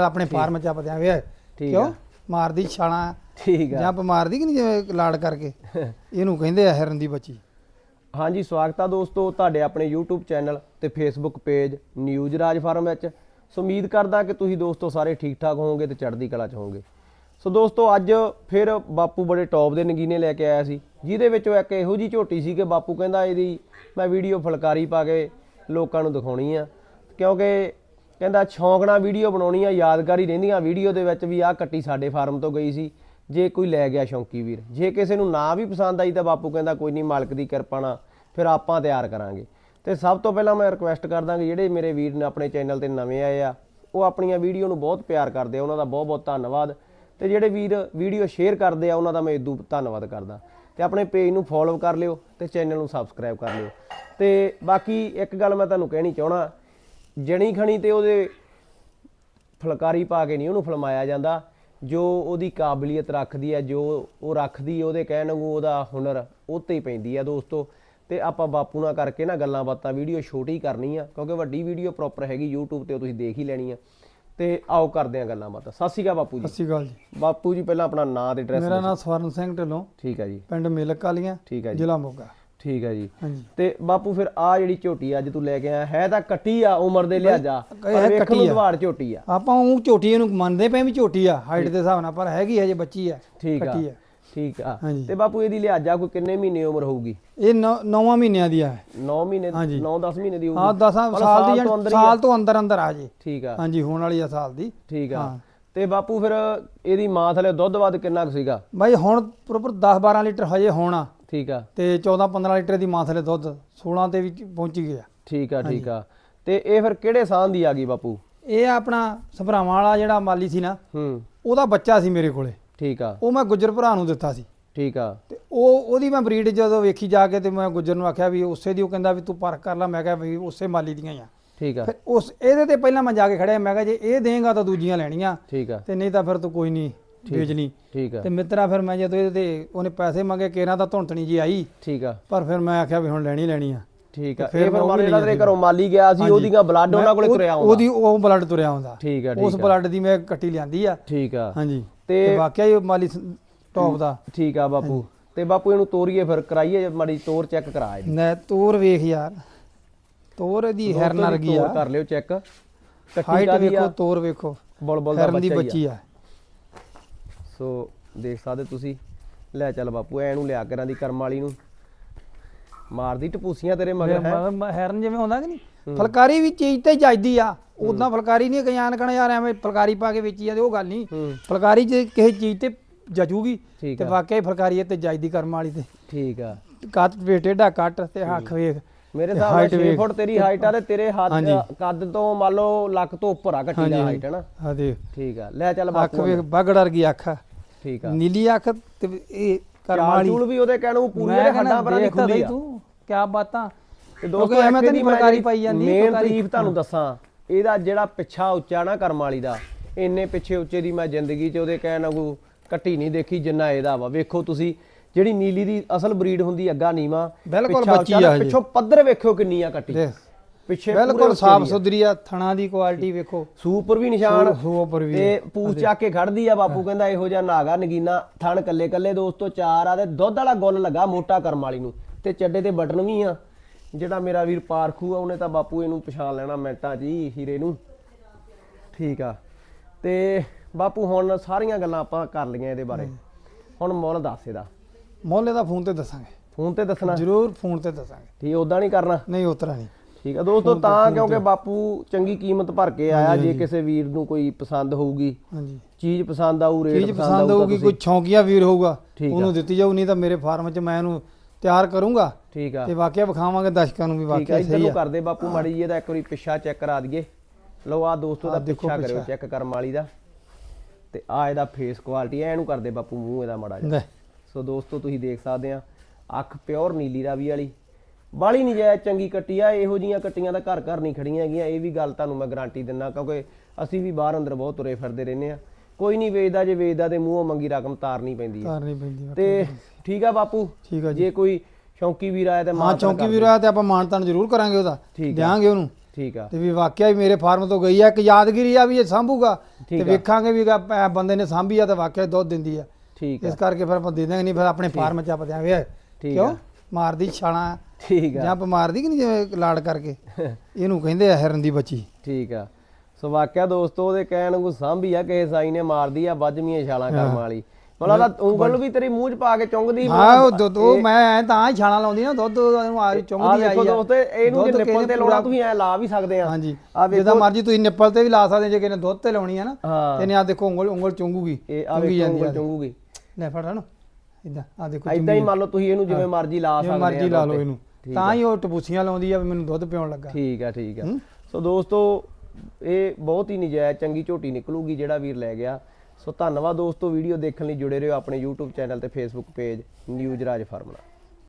ਆਪਣੇ ਫਾਰਮ ਚ ਆਪਾਂ ਦਿਆਂਗੇ ਠੀਕ ਕਿਉਂ। ਮਾਰਦੀ ਛਾਲਾਂ ਠੀਕ ਆ। ਜਾਂ ਮਾਰਦੀ ਕਿ ਨਹੀਂ ਜਿਵੇਂ ਲਾੜ ਕਰਕੇ? ਇਹਨੂੰ ਕਹਿੰਦੇ ਆ ਹਿਰਨ ਦੀ ਬੱਚੀ। ਹਾਂਜੀ ਸਵਾਗਤ ਆ ਦੋਸਤੋ ਤੁਹਾਡੇ ਆਪਣੇ YouTube ਚੈਨਲ ਤੇ Facebook page news Raj farm ਵਿੱਚ। ਸੋ ਉਮੀਦ ਕਰਦਾ ਕਿ ਤੁਸੀਂ ਦੋਸਤੋ ਸਾਰੇ ਠੀਕ ਠਾਕ ਹੋਵੋਗੇ ਤੇ ਚੜ੍ਹਦੀ ਕਲਾ ਚ ਹੋਵੋਗੇ। ਸੋ ਦੋਸਤੋ ਅੱਜ ਫਿਰ ਬਾਪੂ ਬੜੇ ਟੌਪ ਦੇ ਨਗੀਨੇ ਲੈ ਕੇ ਆਇਆ ਸੀ ਜਿਹਦੇ ਵਿੱਚੋਂ ਇੱਕ ਇਹੋ ਜੀ ਝੋਟੀ ਸੀ ਕਿ ਬਾਪੂ ਕਹਿੰਦਾ ਇਹਦੀ ਮੈਂ ਵੀਡੀਓ ਫਲਕਾਰੀ ਪਾ ਕੇ ਲੋਕਾਂ ਨੂੰ ਦਿਖਾਉਣੀ ਆ। ਕਿਉਂਕਿ ਕਹਿੰਦਾ ਸ਼ੌਂਕ ਨਾਲ ਵੀਡੀਓ ਬਣਾਉਣੀ ਆ, ਯਾਦਗਾਰੀ ਰਹਿੰਦੀਆਂ। ਵੀਡੀਓ ਦੇ ਵਿੱਚ ਵੀ ਆਹ ਕੱਟੀ ਸਾਡੇ ਫਾਰਮ ਤੋਂ ਗਈ ਸੀ। ਜੇ ਕੋਈ ਲੈ ਗਿਆ ਸ਼ੌਂਕੀ ਵੀਰ। ਜੇ ਕਿਸੇ ਨੂੰ ਨਾ ਵੀ ਪਸੰਦ ਆਈ ਤਾਂ ਬਾਪੂ ਕਹਿੰਦਾ ਕੋਈ ਨਹੀਂ, ਮਾਲਕ ਦੀ ਕਿਰਪਾ ਨਾਲ ਫਿਰ ਆਪਾਂ ਤਿਆਰ ਕਰਾਂਗੇ। ਤੇ ਸਭ ਤੋਂ ਪਹਿਲਾਂ ਮੈਂ ਰਿਕੁਐਸਟ ਕਰਦਾ ਕਿ ਜਿਹੜੇ ਮੇਰੇ ਵੀਰ ਨੇ ਆਪਣੇ ਚੈਨਲ ਤੇ ਨਵੇਂ ਆਏ ਆ, ਉਹ ਆਪਣੀਆਂ ਵੀਡੀਓ ਨੂੰ ਬਹੁਤ ਪਿਆਰ ਕਰਦੇ ਆ। ਉਹਨਾਂ ਦਾ ਬਹੁਤ ਬਹੁਤ ਧੰਨਵਾਦ। ਤੇ ਜਿਹੜੇ ਵੀਰ ਵੀਡੀਓ ਸ਼ੇਅਰ ਕਰਦੇ ਆ, ਉਹਨਾਂ ਦਾ ਮੈਂ ਇਦੋਂ ਧੰਨਵਾਦ ਕਰਦਾ। ਤੇ ਆਪਣੇ ਪੇਜ ਨੂੰ ਫੋਲੋ ਕਰ ਲਿਓ ਤੇ ਚੈਨਲ ਨੂੰ ਸਬਸਕ੍ਰਾਈਬ ਕਰ ਲਿਓ। ਤੇ ਬਾਕੀ ਇੱਕ ਗੱਲ ਮੈਂ ਤੁਹਾਨੂੰ ਕਹਿਣੀ ਚਾਹਣਾ ਜਣੀ ਖਣੀ ਤੇ ਉਹਦੇ ਫੁਲਕਾਰੀ ਪਾ ਕੇ ਨਹੀਂ ਉਹਨੂੰ ਫਲਮਾਇਆ ਜਾਂਦਾ। ਜੋ ਉਹਦੀ ਕਾਬਲੀਅਤ ਰੱਖਦੀ ਹੈ ਜੋ ਉਹ ਰੱਖਦੀ ਹੈ ਉਹਦੇ ਕਹਿਣ ਨੂੰ ਉਹਦਾ ਹੁਨਰ ਉਹ ਤੇ ਹੀ ਪੈਂਦੀ ਹੈ ਦੋਸਤੋ। ਤੇ ਆਪਾਂ ਬਾਪੂ ਨਾਲ ਕਰਕੇ ਨਾ ਗੱਲਾਂ ਬਾਤਾਂ ਵੀਡੀਓ ਛੋਟੀ ਕਰਨੀ ਆ ਕਿਉਂਕਿ ਵੱਡੀ ਵੀਡੀਓ ਪ੍ਰੋਪਰ ਹੈਗੀ YouTube ਤੇ ਉਹ ਤੁਸੀਂ ਦੇਖ ਹੀ ਲੈਣੀ ਆ। ਤੇ ਆਓ ਕਰਦੇ ਆ ਗੱਲਾਂ ਬਾਤਾਂ। ਸਤਿ ਸ਼੍ਰੀ ਅਕਾਲ ਬਾਪੂ ਸਤਿ ਜੀ ਸ਼੍ਰੀ ਅਕਾਲ ਜੀ। ਬਾਪੂ ਜੀ ਪਹਿਲਾਂ ਆਪਣਾ ਨਾਂ ਤੇ ਐਡਰੈਸ ਮੇਰਾ ਨਾਮ ਸਵਰਨ ਸਿੰਘ ਢਿੱਲੋਂ। ਠੀਕ ਹੈ ਜੀ। ਪਿੰਡ ਮੇਲਕ ਵਾਲੀਆਂ ਠੀਕ ਹੈ ਜੀ। ਜ਼ਿਲ੍ਹਾ ਮੋਗਾ। ਠੀਕ ਹੈ ਜੀ। ਹਾਂਜੀ। ਤੇ ਬਾਪੂ ਫਿਰ ਆ ਜਿਹੜੀ ਝੋਟੀ ਅੱਜ ਤੂੰ ਲੈ ਕੇ ਆਇਆ ਹੈ ਤਾਂ ਕੱਟੀ ਆ ਉਮਰ ਦੇ ਲਿਹਾਜ਼ਾ ਪਰ ਵੇਖਣ ਨੂੰ ਆ। ਦਵਾੜ ਝੋਟੀ ਆ। ਆਪਾਂ ਉਹ ਝੋਟੀ ਇਹਨੂੰ ਮੰਨਦੇ ਪਏ ਵੀ ਝੋਟੀ ਆ ਹਾਈਟ ਦੇ ਹਿਸਾਬ ਨਾਲ ਪਰ ਹੈਗੀ ਹਜੇ ਬੱਚੀ ਆ ਠੀਕ ਆ ਠੀਕ ਆ। ਤੇ ਬਾਪੂ ਇਹਦੀ ਲਿਹਾਜ਼ਾ ਕੋਈ ਕਿੰਨੇ ਮਹੀਨੇ ਉਮਰ ਹੋਊਗੀ? ਇਹ 9 ਮਹੀਨਿਆਂ ਦੀ ਆ। 9 ਮਹੀਨੇ ਹਾਂਜੀ। 9-10 ਮਹੀਨੇ ਦੀ ਹੋਊਗੀ। ਹਾਂ 10 ਮਤਲਬ ਸਾਲ ਦੀ। ਸਾਲ ਤੋਂ ਅੰਦਰ ਅੰਦਰ ਆ ਜੇ। ਠੀਕ ਆ। ਹਾਂਜੀ ਹੋਣ ਵਾਲੀ ਆ ਸਾਲ ਦੀ। ਠੀਕ ਆ। ਤੇ ਬਾਪੂ ਫਿਰ ਇਹਦੀ ਮਾਂ ਥਲੇ ਦੁੱਧ ਵੱਧ ਕਿੰਨਾ ਕੁ ਸੀਗਾ? ਬਾਈ ਹੁਣ ਪ੍ਰੋਪਰ 10 12 ਲੀਟਰ ਹਜੇ ਹੋਣਾ। ਠੀਕ ਆ। ਤੇ 14 15 ਲੀਟਰ ਦੀ ਮਾਂ ਥਲੇ ਦੁੱਧ 16 ਤੇ ਵੀ ਪਹੁੰਚ ਗਿਆ ਠੀਕ ਆ ਠੀਕ ਆ। ਤੇ ਇਹ ਫਿਰ ਕਿਹੜੇ ਸਾਹ ਦੀ ਆ ਗਈ ਬਾਪੂ? ਇਹ ਆਪਣਾ ਸਭਰਾਵਾਂ ਵਾਲਾ ਜਿਹੜਾ ਮਾਲੀ ਸੀ ਨਾ ਹੂੰ। ਉਹਦਾ ਬੱਚਾ ਸੀ ਮੇਰੇ ਕੋਲੇ। ਠੀਕ ਆ। ਉਹ ਮੈਂ ਗੁੱਜਰ ਭਰਾ ਨੂੰ ਦਿੱਤਾ ਸੀ। ਠੀਕ ਆ। ਤੇ ਉਹ ਉਹਦੀ ਮੈਂ ਬਰੀਡ ਜਦੋਂ ਵੇਖੀ ਜਾ ਕੇ ਤੇ ਮੈਂ ਗੁੱਜਰ ਨੂੰ ਆਖਿਆ ਵੀ ਉਸੇ ਦੀ ਉਹ ਕਹਿੰਦਾ ਵੀ ਤੂੰ ਪਰਖ ਕਰ ਲੈ। ਮੈਂ ਕਿਹਾ ਵੀ ਉਸੇ ਮਾਲੀ ਦੀਆਂ ਆ। ਠੀਕ ਆ। ਫਿਰ ਉਸ ਇਹਦੇ ਤੇ ਪਹਿਲਾਂ ਮੈਂ ਜਾ ਕੇ ਖੜਿਆ ਮੈਂ ਕਿਹਾ ਜੇ ਇਹ ਦੇਂਗਾ ਤਾਂ ਦੂਜੀਆਂ ਲੈਣੀਆਂ। ਠੀਕ ਆ। ਤੇ ਨਹੀਂ ਤਾਂ ਫਿਰ ਤੂੰ ਕੋਈ ਨਹੀਂ ਵੇਚਣੀ ਠੀਕ ਆ। ਤੇ ਮਿੱਤਰਾ ਫਿਰ ਮੈਂ ਜਦੋਂ ਇਹਦੇ ਤੇ ਉਹਨੇ ਪੈਸੇ ਮੰਗੇ ਕੇਰਾਂ ਤਾਂ ਧੁੰਤਣੀ ਜੀ ਆਈ। ਠੀਕ ਆ। ਪਰ ਫਿਰ ਮੈਂ ਆਖਿਆ ਵੀ ਹੁਣ ਲੈਣੀ ਲੈਣੀ ਆ। ਠੀਕ ਆ। ਇਹ ਫਿਰ ਮੈਂ ਲਈ ਤੇਰੇ ਘਰੋਂ ਮਾਲੀ ਗਿਆ ਸੀ ਉਹਦੀਆਂ ਬਲੱਡ ਉਹਨਾਂ ਕੋਲੇ ਤੁਰਿਆ ਆਉਂਦਾ। ਉਹਦੀ ਉਹ ਬਲੱਡ ਤੁਰਿਆ ਆਉਂਦਾ। ਠੀਕ ਆ ਉਸ ਠੀਕ ਬਲੱਡ ਦੀ ਮੈਂ ਕੱਟੀ ਲਿਆਂਦੀ ਆ। ਠੀਕ ਆ। ਹਾਂਜੀ। ਤੇ ਵਾਕਿਆ ਹੀ ਮਾਲੀ ਟੌਪ ਦਾ। ਠੀਕ ਆ ਬਾਪੂ। ਤੇ ਬਾਪੂ ਇਹਨੂੰ ਤੋਰੀਏ ਫਿਰ ਕਰਾਈਏ ਮਾੜੀ ਤੋਰ ਚੈੱਕ ਕਰਾ ਇਹਦੀ। ਨਾ ਤੋਰ ਵੇਖ ਯਾਰ। ਤੋਰ ਇਹਦੀ ਹੈਰਨ ਵਰਗੀ ਆ। ਕਰ ਲਿਓ ਚੈੱਕ। ਕੱਟੀ ਕਾਦੀ ਵੇਖੋ ਤੋਰ ਵੇਖੋ। ਬੁਲਬੁਲ ਦਾ ਦੀ ਬੱਚਾ ਬੱਚੀ ਆ। ਸੋ ਦੇਖ ਸਕਦੇ ਤੁਸੀਂ। ਲੈ ਚੱਲ ਬਾਪੂ ਐ ਨੂੰ ਲਿਆ ਕਰਾਂ ਦੀ ਕਰਮ ਵਾਲੀ ਨੂੰ। ਮਾਰਦੀ ਟਪੂਸੀਆਂ ਤੇਰੇ ਮਗਰ ਹੈ? ਹੈਰਨ ਜਿਵੇਂ ਹੁੰਦਾ ਕਿ ਨਹੀਂ? ਫਲਕਾਰੀ ਵੀ ਚੀਜ਼ ਤੇ ਜੱਜਦੀ ਆ। ਉਦਾਂ ਫਲਕਾਰੀ ਨਹੀਂ ਕਈਆਂ ਨੇ ਕਹਣਾ ਯਾਰ ਐਵੇਂ ਫਲਕਾਰੀ ਪਾ ਕੇ ਵੇਚੀ ਜਾਂਦੇ ਉਹ ਗੱਲ ਨਹੀਂ। ਫਲਕਾਰੀ ਜੇ ਕਿਸੇ ਚੀਜ਼ ਤੇ ਜਜੂਗੀ ਤੇ ਵਾਕਿਆ ਹੀ ਫਲਕਾਰੀ ਤੇ ਜੱਜਦੀ ਕਰਮ ਵਾਲੀ ਤੇ। ਠੀਕ ਆ। ਕੱਟ ਵੇ ਟੇਢਾ ਕੱਟ ਤੇ ਅੱਖ ਵੇਖ। ਮੇਰੇ ਹਿਸਾਬ ਨਾਲ height 6 ਵੇਖ। ਫੁੱਟ ਤੇਰੀ ਹਾਈਟ ਆ ਤੇ ਤੇਰੇ ਹੱਥ। ਕੱਦ ਤੋਂ ਮੰਨ ਲਓ ਲੱਕ ਤੋਂ ਉੱਪਰ ਆ ਕੱਟੀ ਦਾ ਹਾਈਟ ਹੈ ਨਾ? ਆ ਦੇਖ। ਠੀਕ ਆ। ਲੈ ਚੱਲ ਅੱਖ ਵੇਖ ਬਗੜ ਵਰਗੀ ਅੱਖ ਆ। ਠੀਕ ਆ। ਨੀਲੀ ਅੱਖ ਤੇ ਇਹ ਕਰਮ ਚਾਲ ਵੀ ਉਹਦੇ ਕਹਿਣ ਨੂੰ ਪੂਰੀ ਮੈਂ ਜਿਹੜੇ ਕਹਿੰਦਾ ਹੱਡਾਂ ਪਰਾਂ ਦੀ ਖੁੱਲੀ ਆ। ਤੂੰ ਕੀ ਬਾਤਾਂ। ਤੇ ਕਿਉਂਕਿ ਐਵੇਂ ਤਾਂ ਨਹੀਂ ਫੁਲਕਾਰੀ ਪਾਈ ਜਾਂਦੀ, ਮੇਨ ਤਾਰੀਫ ਤੁਹਾਨੂੰ ਦੱਸਾਂ ਇਹਦਾ ਜਿਹੜਾ ਪਿੱਛਾ ਉੱਚਾ ਨਾ ਕਰਮ ਵਾਲੀ ਦਾ ਇੰਨੇ ਪਿੱਛੇ ਉੱਚੇ ਦੀ ਮੈਂ ਜ਼ਿੰਦਗੀ 'ਚ ਉਹਦੇ ਕਹਿਣ ਵਾਂਗੂ ਕੱਟੀ ਨਹੀਂ ਦੇਖੀ ਜਿੰਨਾ ਇਹਦਾ ਵਾ। ਵੇਖੋ ਤੁਸੀਂ ਜਿਹੜੀ ਨੀਲੀ ਦੀ ਅਸਲ ਬਰੀਡ ਹੁੰਦੀ ਅੱਗਾ ਨੀਵਾ ਬਿਲਕੁਲ ਬੱਚੀ ਆ। ਪਿੱਛੋਂ ਪੱਧਰ ਵੇਖਿਓ ਕਿੰਨੀ ਆ ਕੱਟੀ। ਪਿੱਛੇ ਬਿਲਕੁਲ ਸਾਫ਼। ਸੁਥਰੀ ਆ ਥਣਾ ਦੀ ਕੁਆਲਿਟੀ ਵੇਖੋ। ਸੂਪਰ ਵੀ ਨਿਸ਼ਾਨ ਸੂਪਰ ਵੀ ਤੇ ਪੂਛ ਚੱਕ ਕੇ ਖੜਦੀ ਆ ਬਾਪੂ ਕਹਿੰਦਾ ਇਹੋ ਜਿਹਾ ਨਾਗਾ ਨਗੀਨਾ ਥਣ ਕੱਲੇ ਕੱਲੇ ਦੋਸਤੋ ਚਾਰ ਆ ਤੇ ਦੁੱਧ ਵਾਲਾ ਗੁੱਲ ਲੱਗਾ ਮੋਟਾ ਕਰਮ ਵਾਲੀ ਨੂੰ। ਤੇ ਚੱਡੇ ਤੇ ਬਟਨ ਵੀ ਆ। ਜਿਹੜਾ ਮੇਰਾ ਵੀਰ ਪਾਰਖੂ ਆ ਉਹਨੇ ਤਾਂ ਬਾਪੂ ਇਹਨੂੰ ਪਛਾਣ ਲੈਣਾ ਮਿੰਟਾਂ 'ਚ ਹੀ ਹੀਰੇ ਨੂੰ। ਠੀਕ ਆ। ਤੇ ਬਾਪੂ ਹੁਣ ਸਾਰੀਆਂ ਗੱਲਾਂ ਆਪਾਂ ਕਰ ਲਈਆਂ ਇਹਦੇ ਬਾਰੇ। ਹੁਣ ਮੁੱਲ ਦੱਸ ਇਹਦਾ। ਮੁੱਲ ਇਹਦਾ ਫੋਨ ਤੇ ਦੱਸਾਂਗੇ। ਫੋਨ ਤੇ ਦੱਸਣਾ? ਜ਼ਰੂਰ ਫੋਨ ਤੇ ਦੱਸਾਂਗੇ। ਠੀਕ ਉਦਾਂ ਨਹੀਂ ਕਰਨਾ? ਨਹੀਂ ਉਤਰਾ ਨਹੀਂ। ਠੀਕ ਆ ਦੋਸਤੋ ਤਾਂ ਕਿਉਂਕਿ ਬਾਪੂ ਚੰਗੀ ਕੀਮਤ ਭਰ ਕੇ ਆਇਆ ਜੇ ਕਿਸੇ ਵੀਰ ਨੂੰ ਕੋਈ ਪਸੰਦ ਹੋਊਗੀ। ਹਾਂਜੀ। ਚੀਜ਼ ਪਸੰਦ ਆਊ ਰੇਟ ਚੀਜ਼ ਪਸੰਦ ਆਊਗੀ ਕੋਈ ਛੌਂਕੀਆ ਵੀਰ ਹੋਊਗਾ। ਉਹਨੂੰ ਦਿੱਤੀ ਜਾਊ ਨਹੀਂ ਤਾਂ ਮੇਰੇ ਫਾਰਮ 'ਚ ਮੈਂ ਇਹਨੂੰ ਤਿਆਰ ਕਰੂੰਗਾ। ਠੀਕ ਆ। ਤੇ ਵਾਕਿਆ ਵਿਖਾਵਾਂਗੇ ਦਰਸ਼ਕਾਂ ਨੂੰ ਵੀ ਵਾਕਿਆ ਸਹੀ ਆ। ਕਰਦੇ ਬਾਪੂ ਮਾੜੀ ਜੀ ਇਹਦਾ ਇੱਕ ਵਾਰੀ ਪਿੱਛਾ ਚੈੱਕ ਕਰਾ ਦਈਏ। ਲਓ ਆ ਦੋਸਤੋ ਦਾ ਪਿੱਛਾ ਕਰਿਓ। ਚੈੱਕ ਕਰਮ ਵਾਲੀ ਦਾ। ਤੇ ਆ ਇਹਦਾ ਫੇਸ ਕੁਆਲਿਟੀ ਐ ਇਹਨੂੰ ਕਰਦੇ ਬਾਪੂ ਮੂੰਹ ਇਹਦਾ ਮਾੜਾ ਜਿਹਾ। ਸੋ ਦੋਸਤੋ ਤੁਸੀਂ ਦੇਖ ਸਕਦੇ ਆ ਅੱਖ ਪਿਓਰ ਨੀਲੀ ਰਾਵੀ ਵਾਲੀ। ਬਾਲੀ ਨਹੀਂ ਜਾਇ ਚੰਗੀ ਕੱਟੀ ਆ ਇਹੋ ਜੀਆਂ ਕੱਟੀਆਂ ਤਾਂ ਘਰ ਘਰ ਨਹੀਂ ਖੜੀਆਂ ਹੈਗੀਆਂ ਇਹ ਵੀ ਗੱਲ ਤੁਹਾਨੂੰ ਮੈਂ ਗਾਰੰਟੀ ਦਿੰਦਾ ਕਿਉਂਕਿ ਅਸੀਂ ਵੀ ਬਾਹਰ ਅੰਦਰ ਬਹੁਤ ਤੁਰੇ ਫਿਰਦੇ ਰਹਿੰਦੇ ਆ। ਕੋਈ ਨਹੀਂ ਵੇਚਦਾ ਜੇ ਵੇਚਦਾ ਤੇ ਮੂੰਹੋਂ ਮੰਗੀ ਰਕਮ ਤਾਰਨੀ ਪੈਂਦੀ ਆ। ਤਾਰ ਨਹੀਂ ਪੈਂਦੀ ਤੇ ਠੀਕ ਆ ਬਾਪੂ? ਠੀਕ ਆ ਜੀ। ਜੇ ਕੋਈ ਸ਼ੌਂਕੀ ਵੀਰ ਆਇਆ ਤੇ ਹਾਂ ਮਾਂ ਚੌਂਕੀ ਵੀਰ ਆ ਤੇ ਆਪਾਂ ਮਾਨਤਾਨ ਜ਼ਰੂਰ ਕਰਾਂਗੇ ਉਹਦਾ। ਦਿਆਂਗੇ ਉਹਨੂੰ। ਠੀਕ ਆ। ਤੇ ਵੀ ਵਾਕਿਆ ਹੀ ਮੇਰੇ ਫਾਰਮ ਤੋਂ ਗਈ ਆ ਇੱਕ ਯਾਦਗਿਰੀ ਆ ਵੀ ਇਹ ਸਾਂਭੂਗਾ। ਤੇ। ਵੇਖਾਂਗੇ ਵੀ ਬੰਦੇ ਨੇ ਸਾਂਭੀ ਆ ਤੇ ਵਾਕਿਆ ਦੁੱਧ ਦਿੰਦੀ ਆ। ਠੀਕ ਇਸ ਕਰਕੇ ਫਿਰ ਆਪਾਂ ਦੇ ਦਾਂਗੇ ਨਹੀਂ ਫਿਰ ਆਪਣੇ ਫਾਰਮ ਚ ਆਪਾਂ ਦਿਆਂਗੇ। ਠੀਕ ਕਿਉਂ। ਮਾਰਦੀ ਛਾਣਾ ਠੀਕ ਆ। ਜਾਂ ਮਾਰਦੀ ਕਿ ਨਹੀਂ ਜਿਵੇਂ ਲਾੜ ਕਰਕੇ? ਇਹਨੂੰ ਕਹਿੰਦੇ ਆ ਹਿਰਨ ਦੀ ਬੱਚੀ। ਠੀਕ ਆ। ਸੋ ਵਾਕਿਆ ਦੋਸਤੋ ਉਹਦੇ ਕਹਿਣ ਨੂੰ ਸਾਂਭੀ ਆ ਕਿਸੇ ਸਾਈ ਨੇ ਮਾਰਦੀ ਆ ਵੱਜਵੀਆਂ ਛਾਲਾਂ ਕਰਮ ਵਾਲੀ। ਮਤਲਬ ਤਾਂ ਉਂਗਲ ਵੀ ਤੇਰੀ ਮੂੰਹ ਚ ਪਾ ਕੇ ਚੁੰਗਦੀ ਹਾਂ ਉਹ ਦੁੱਧ ਉਹ ਮੈਂ ਐਂ ਤਾਂ ਹੀ ਛਾਣਾ ਲਾਉਂਦੀ ਨਾ ਦੁੱਧ ਉਹਨੂੰ ਆ ਚੁੰਗਦੀ ਆਈ ਦੇਖੋ ਆ। ਦੋਸਤੋ ਇਹਨੂੰ ਜੇ ਨਿੱਪਲ ਤੇ ਲਾਉਣਾ ਤੁਸੀਂ ਐ ਲਾ ਵੀ ਸਕਦੇ ਆ। ਹਾਂਜੀ। ਆ ਵੇਖੋ ਜਿੱਦਾਂ ਮਰਜ਼ੀ ਤੁਸੀਂ ਨਿੱਪਲ ਤੇ ਵੀ ਲਾ ਸਕਦੇ ਜੇ ਕਿਸੇ ਨੇ ਦੁੱਧ ਤੇ ਲਾਉਣੀ ਆ ਨਾ ਤੇ ਨੇ ਆ ਦੇਖੋ ਉਂਗਲ ਉਂਗਲ ਚੁੰਗੂਗੀ ਇਹ ਆ ਵੇਖੋ ਉਂਗਲ ਚੁੰਗੂਗੀ। ਲੈ ਫੜ ਨਾ ਇਦਾਂ ਆ ਦੇਖੋ ਐਦਾਂ ਹੀ ਮੰਨ ਲਓ ਤੁਸੀਂ ਇਹਨੂੰ ਜਿਵੇਂ ਮਰਜ਼ੀ ਲਾ ਸਕਦੇ ਆ ਮਰਜ਼ੀ ਲਾ ਲਓ। ਇਹਨੂੰ। ਤਾਂ ਹੀ ਉਹ ਟਪੂਸੀਆਂ ਲਾਉਂਦੀ ਆ ਵੀ ਮੈਨੂੰ ਦੁੱਧ ਪਿਉਣ ਲੱਗਾ। ਠੀਕ ਆ ਠੀਕ ਆ। ਸੋ ਦੋਸਤੋ ਇਹ ਬਹੁਤ ਹੀ ਨਜਾਇਜ਼ ਚੰਗੀ ਝੋਟੀ ਨਿਕਲੂਗੀ ਜਿਹੜਾ ਵੀਰ ਲੈ ਗਿਆ। ਸੋ ਧੰਨਵਾਦ ਦੋਸਤੋ ਵੀਡੀਓ ਦੇਖਣ ਲਈ ਜੁੜੇ ਰਹੋ ਆਪਣੇ YouTube ਚੈਨਲ ਤੇ Facebook page news Raj formula.